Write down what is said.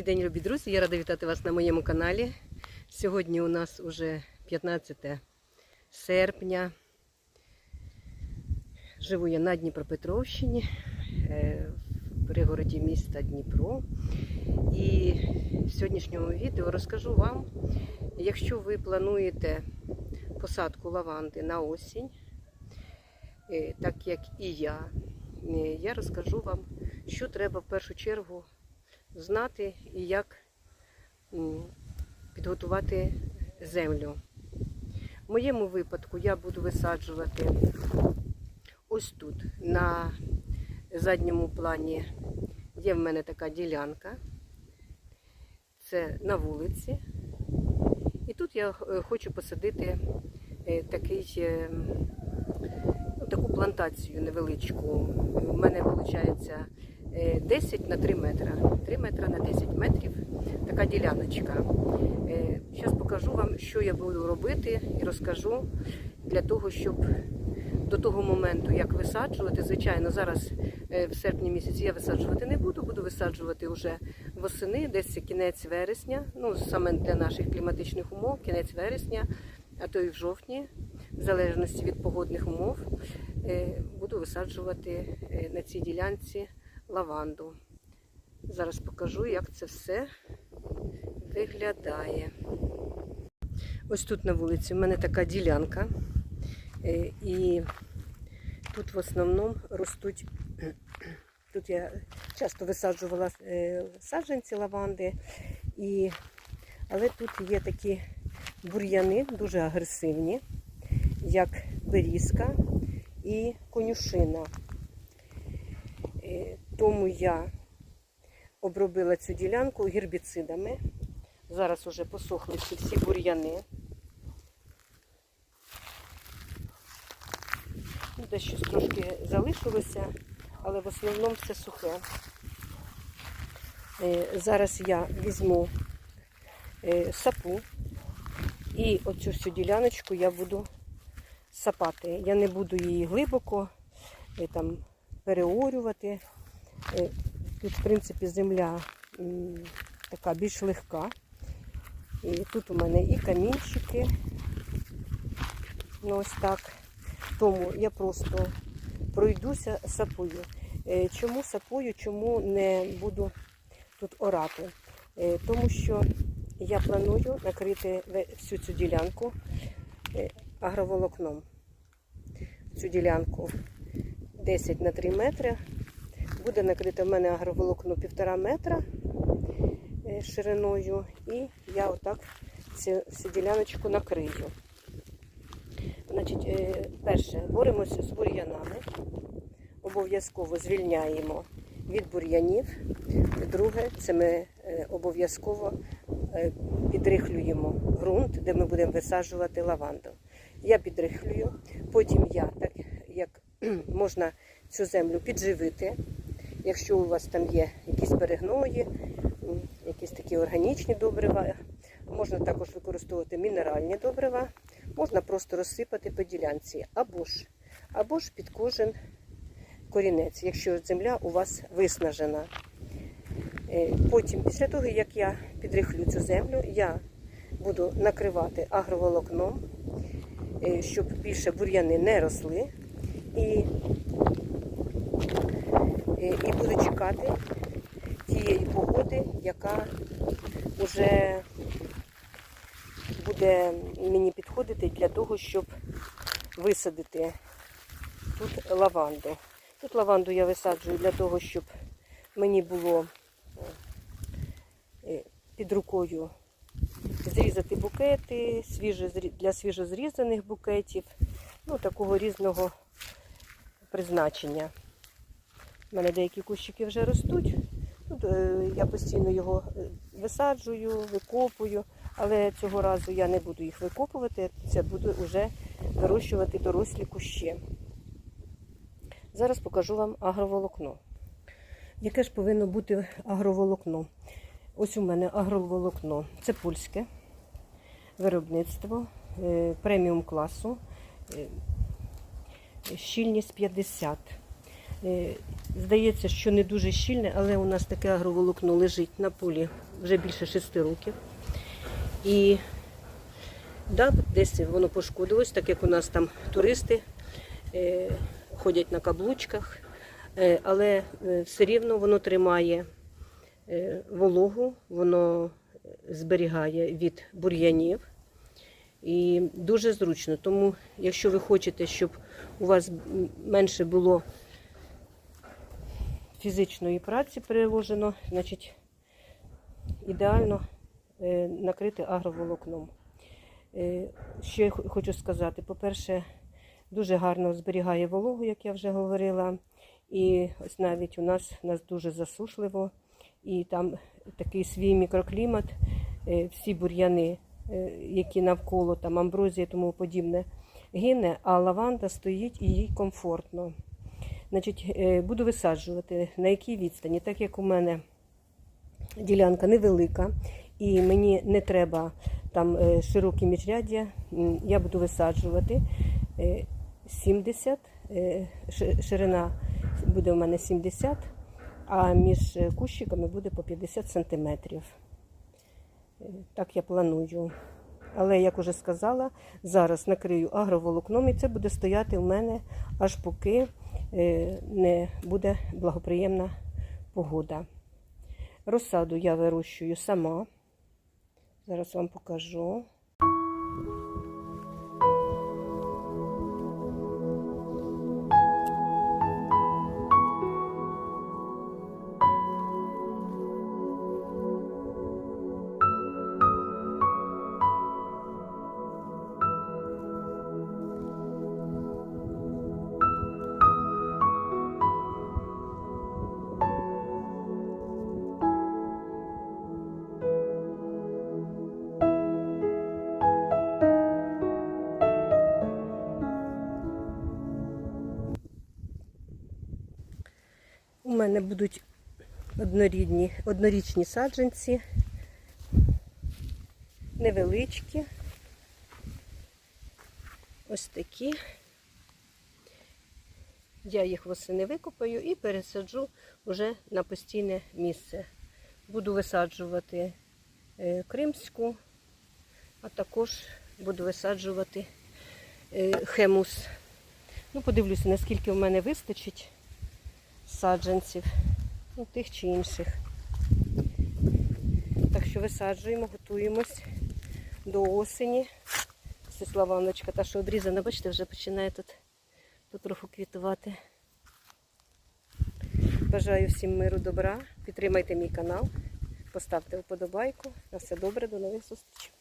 Добрий день, любі друзі! Я рада вітати вас на моєму каналі. Сьогодні у нас уже 15 серпня. Живу я на Дніпропетровщині, е, в пригороді міста Дніпро. І в сьогоднішньому відео розкажу вам, якщо ви плануєте посадку лаванди на осінь, е, так як і я, е, я розкажу вам, що треба в першу чергу знати і як підготувати землю. В моєму випадку я буду висаджувати ось тут, на задньому плані є в мене така ділянка. Це на вулиці. І тут я е, хочу посадити е, такий, е, таку плантацію невеличку. У мене виходить 10 на 3 метра. 3 метра на 10 метрів. Така діляночка. Зараз покажу вам, що я буду робити, і розкажу для того, щоб до того моменту, як висаджувати, звичайно, зараз е, в серпні місяці я висаджувати не буду, буду висаджувати вже восени, десь кінець вересня, ну саме для наших кліматичних умов, кінець вересня, а то і в жовтні, в залежності від погодних умов, е, буду висаджувати е, на цій ділянці лаванду. Зараз покажу, як це все виглядає. Ось тут на вулиці в мене така ділянка. Е, І тут в основному ростуть. Тут я часто висаджувала е, саджанці лаванди, і... але тут є такі бур'яни, дуже агресивні, як берізка і конюшина. Тому я обробила цю ділянку гербіцидами. Зараз уже посохли ці всі бур'яни. Ну, Десь трошки залишилося, але в основному все сухе. Е, Зараз я візьму е, сапу і оцю всю діляночку я буду сапати. Я не буду її глибоко е, там, переорювати. Е, Тут, в принципі, земля така більш легка. І тут у мене і камінчики. Ну, ось так. Тому я просто пройдуся сапою. Е, Чому сапою, чому не буду тут орати? Е, Тому що я планую накрити всю цю ділянку агроволокном. Цю ділянку 10 на 3 метри. Буде накрите в мене агроволокно 1,5 метра е, шириною. І я отак цю, діляночку накрию. Значить, е, перше, боремося з бур'янами. Обов'язково звільняємо від бур'янів. Друге, це ми е, обов'язково підрихлюємо ґрунт, де ми будемо висаджувати лаванду. Я підрихлюю, потім я, так як можна цю землю підживити, якщо у вас там є якісь перегної, якісь такі органічні добрива, можна також використовувати мінеральні добрива, можна просто розсипати по ділянці, або ж, або ж під кожен корінець, якщо земля у вас виснажена. Е, Потім, після того, як я підрихлю цю землю, я буду накривати агроволокном, е, щоб більше бур'яни не росли. І, чекати тієї погоди, яка вже буде мені підходити для того, щоб висадити тут лаванду. Тут лаванду я висаджую для того, щоб мені було е, під рукою зрізати букети, для свіжозрізаних букетів, ну, такого різного призначення. У мене деякі кущики вже ростуть. Тут е, я постійно його е, висаджую, викопую, але цього разу я не буду їх викопувати, це буду вже вирощувати дорослі кущі. Зараз покажу вам агроволокно. Яке ж повинно бути агроволокно? Ось у мене агроволокно. Це польське виробництво е, преміум класу, щільність 50. Е, Здається, що не дуже щільне, але у нас таке агроволокно лежить на полі вже більше шести років. І да, десь воно пошкодилось, так як у нас там туристи е, ходять на каблучках, е, але е, все рівно воно тримає е, вологу, воно зберігає від бур'янів. І дуже зручно. Тому, якщо ви хочете, щоб у вас менше було фізичної праці переложено, значить ідеально е, накрити агроволокном. Е, Що я хочу сказати? По-перше, дуже гарно зберігає вологу, як я вже говорила. І ось навіть у нас, у нас дуже засушливо, і там такий свій мікроклімат, е, всі бур'яни, які навколо, там амброзія тому подібне, гине, а лаванда стоїть і їй комфортно. Значить, е, буду висаджувати на якій відстані, так як у мене ділянка невелика, і мені не треба там е, широкі міжряддя, я буду висаджувати е, 70, е, ширина буде у мене 70, а між кущиками буде по 50 сантиметрів. Так я планую. Але, як уже сказала, зараз накрию агроволокном і це буде стояти у мене аж поки не буде благоприємна погода. Розсаду я вирощую сама. Зараз вам покажу. Мене будуть однорідні, однорічні саджанці, невеличкі. Ось такі. Я їх восени викопаю і пересаджу вже на постійне місце. Буду висаджувати е, кримську, а також буду висаджувати е, хемус. Ну, подивлюся, наскільки в мене вистачить саджанців, ну, тих чи інших. Так що висаджуємо, готуємось до осені. Це славаночка, та що обрізана, бачите, вже починає тут потроху квітувати. Бажаю всім миру, добра. Підтримайте мій канал, поставте вподобайку. На все добре, до нових зустрічей.